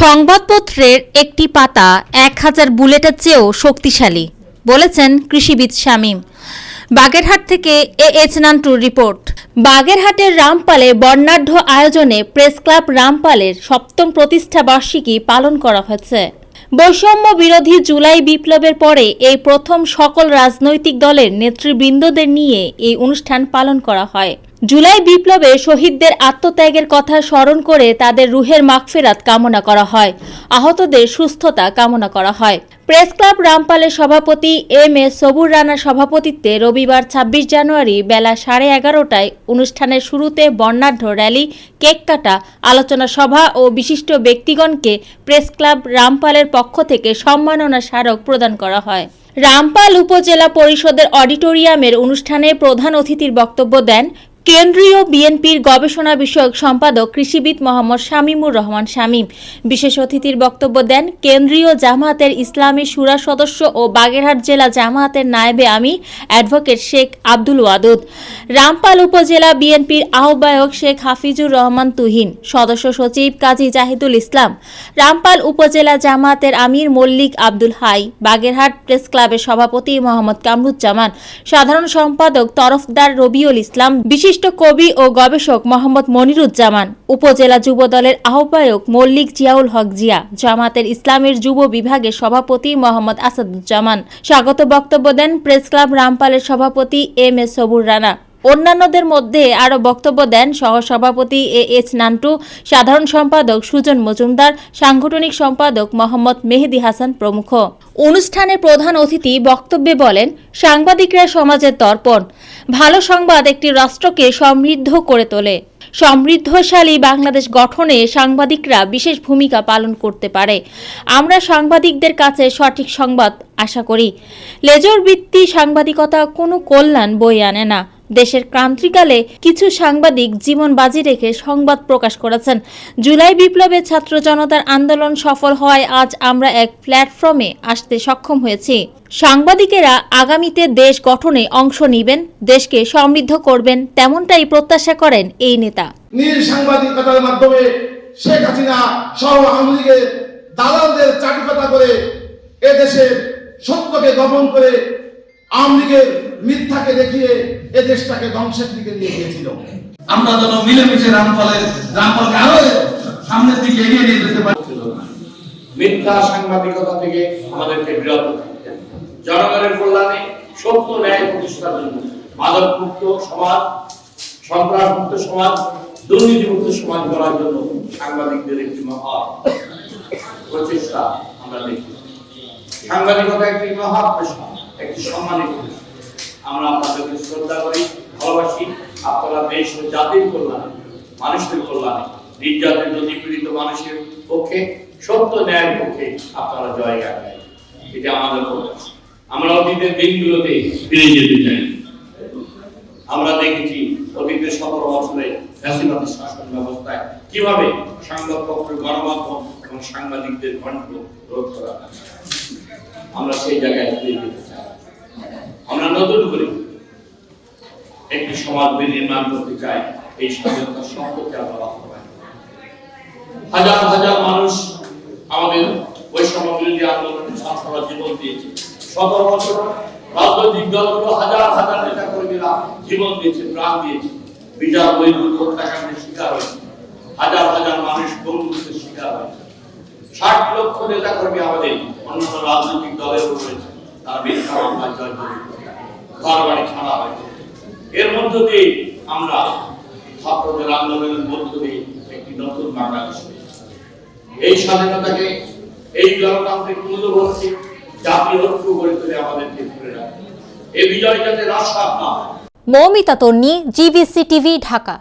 সংবাদপত্রের একটি পাতা এক হাজার বুলেটের চেয়েও শক্তিশালী, বলেছেন কৃষিবিদ শামীম। বাগেরহাট থেকে এ এইচ নান্টুর রিপোর্ট। বাগেরহাটের রামপালে বর্ণাঢ্য আয়োজনে প্রেস ক্লাব রামপালের সপ্তম প্রতিষ্ঠা বার্ষিকী পালন করা হয়েছে। বৈষম্য বিরোধী জুলাই বিপ্লবের পরে এই প্রথম সকল রাজনৈতিক দলের নেতৃবৃন্দদের নিয়ে এই অনুষ্ঠান পালন করা হয়। জুলাই বিপ্লবে শহীদদের আত্মত্যাগের কথা স্মরণ করে তাদের রুহের মাগফেরাত কামনা করা হয়। আহতদের সুস্থতা কামনা করা হয়। প্রেস ক্লাব রামপালের সভাপতি এম এ সবুর রানার সভাপতিত্বে রবিবার ছাব্বিশ জানুয়ারি বেলা সাড়ে এগারোটায় অনুষ্ঠানের শুরুতে বর্ণাঢ্য র্যালি, কেক কাটা, আলোচনা সভা ও বিশিষ্ট ব্যক্তিগণকে প্রেস ক্লাব রামপালের পক্ষ থেকে সম্মাননা স্মারক প্রদান করা হয়। রামপাল উপজেলা পরিষদের অডিটোরিয়ামের অনুষ্ঠানে প্রধান অতিথির বক্তব্য দেন কেন্দ্রীয় বিএনপির গবেষণা বিষয়ক সম্পাদক কৃষিবিদ মোহাম্মদ শামীমুর রহমান শামীম। বিশেষ অতিথির বক্তব্য দেন কেন্দ্রীয় জামায়াতের ইসলামী সুরা সদস্য ও বাগেরহাট জেলা জামায়াতের নায়েবে আমি অ্যাডভোকেট শেখ আব্দুল ওয়াদুদ। রামপাল উপজেলা বিএনপির আহ্বায়ক শেখ হাফিজুর রহমান তুহিন। সদস্য সচিব কাজী জাহিদুল ইসলাম। রামপাল উপজেলা জামায়াতের আমির মল্লিক আব্দুল হাই। বাগেরহাট প্রেস ক্লাবের সভাপতি মোহাম্মদ কামরুজ্জামান। সাধারণ সম্পাদক তরফদার রবিউল ইসলাম। বিশিষ্ট কবি ও গবেষক মোহাম্মদ মনিরুজ্জামান, উপজেলা যুব দলের আহ্বায়ক মল্লিক জিয়াউল হক জিয়া, জামাতের ইসলামের যুব বিভাগের সভাপতি মোহাম্মদ আসাদুজ্জামান। স্বাগত বক্তব্য দেন প্রেস ক্লাব রামপালের সভাপতি এম এ সবুর রানা। অন্যান্যদের মধ্যে আরও বক্তব্য দেন সহসভাপতি এ এইচ নান্টু, সাধারণ সম্পাদক সুজন মজুমদার, সাংগঠনিক সম্পাদক মোহাম্মদ মেহেদি হাসান প্রমুখ। অনুষ্ঠানে প্রধান অতিথি বক্তব্যে বলেন, সাংবাদিকরা সমাজের দর্পণ ভালো সংবাদ একটি রাষ্ট্রকে সমৃদ্ধ করে তোলে। সমৃদ্ধশালী বাংলাদেশ গঠনে সাংবাদিকরা বিশেষ ভূমিকা পালন করতে পারে। আমরা সাংবাদিকদের কাছে সঠিক সংবাদ আশা করি। লেজর বৃত্তি সাংবাদিকতা কোনো কল্যাণ বই আনে না। দেশের ক্রান্তিকালে কিছু সাংবাদিক জীবন বাজি রেখে সংবাদ প্রকাশ করেছেন। জুলাই বিপ্লবে ছাত্র জনতার আন্দোলন সফল হওয়ায় আজ আমরা এক প্ল্যাটফর্মে আসতে সক্ষম হয়েছি। সাংবাদিকেরা আগামীতে দেশ গঠনে অংশ নেবেন, দেশকে সমৃদ্ধ করবেন, তেমনটাই প্রত্যাশা করেন এই নেতা। নীল সাংবাদিকতার মাধ্যমে শেখ হাসিনা সহ আওয়ামী লীগের দালালদের চাটুকাতা করে এদেশের সত্যকে দমন করে আওয়ামী লীগের মিথ্যাকে দেখিয়ে এ দেশটাকে ধ্বংসের দিকে নিয়ে গিয়েছিল। আমরা যেন মিলেমিশে রামপালের রামপালকে আরও সামনের দিকে এগিয়ে নিয়ে যেতে পারি। মিথ্যা সাংবাদিকতা থেকে আমাদেরকে বিরত জনগণের কল্যাণে সত্য ন্যায় প্রতিষ্ঠার জন্য মাদক মুক্ত সমাজ সন্ত্রাস মুক্ত সমাজ দুর্নীতিমুক্ত সমাজ গড়ার জন্য সাংবাদিকদের একটি মহা প্রচেষ্টা আমরা দেখি। সাংবাদিকতা একটি মহা পেশা একটি সম্মানিত আমরা আপনাদেরকে শ্রদ্ধা করি, ভালোবাসি। আপনারা দেশ ও জাতির কল্যাণে, মানুষের কল্যাণে, নির্যাতিত, নিপীড়িত মানুষের পক্ষে, সত্য ন্যায়ের পক্ষে আপনারা জয় গান এটা আমাদের প্রয়াস আমরা অতীতের দিনগুলোতে ফিরে যেতে চাই। আমরা দেখেছি অতীতের সতেরো বছরে ফ্যাসিবাদী শাসন ব্যবস্থায় কীভাবে সংবাদপত্র গণমাধ্যম এবং সাংবাদিকদের কণ্ঠ রোধ করা আমরা সেই জায়গায় ফিরে যেতে চাই। আমরা নতুন করে একটি সমাজ নির্মাণ করতে চাই, এই স্বাধীনতা সম্পর্কে আমরা বাস্তবায়ন হাজার হাজার মানুষ আমাদের বৈষম্য বিরোধী আন্দোলনে ছাত্ররা জীবন দিয়েছে। সতেরো বছর রাজনৈতিক দলগুলো হাজার হাজার নেতা কর্মীরা জীবন দিয়েছে, প্রাণ দিয়েছে। বিচার বৈদ্যুৎ হত্যাকাণ্ডের শিকার হয়েছে। হাজার হাজার মানুষ বন্ধুত্বের শিকার হয়েছে। ষাট লক্ষ নেতা কর্মী আমাদের অন্যান্য রাজনৈতিক দলেরও রয়েছে। এর মধ্য দিয়ে আমরা ছাত্রদের আন্দোলনের মধ্য দিয়ে একটি নতুন বাংলাদেশ এই স্বাধীনতাকে, এই গণতান্ত্রিক মূল্যবোধকে জাতীয় ঐক্য গড়ে তুলে আমাদেরকে ধরে রাখে। এই বিজয় যাতে রাস্তা না মৌমিতা তন্নি জিভিসি টিভি, ঢাকা।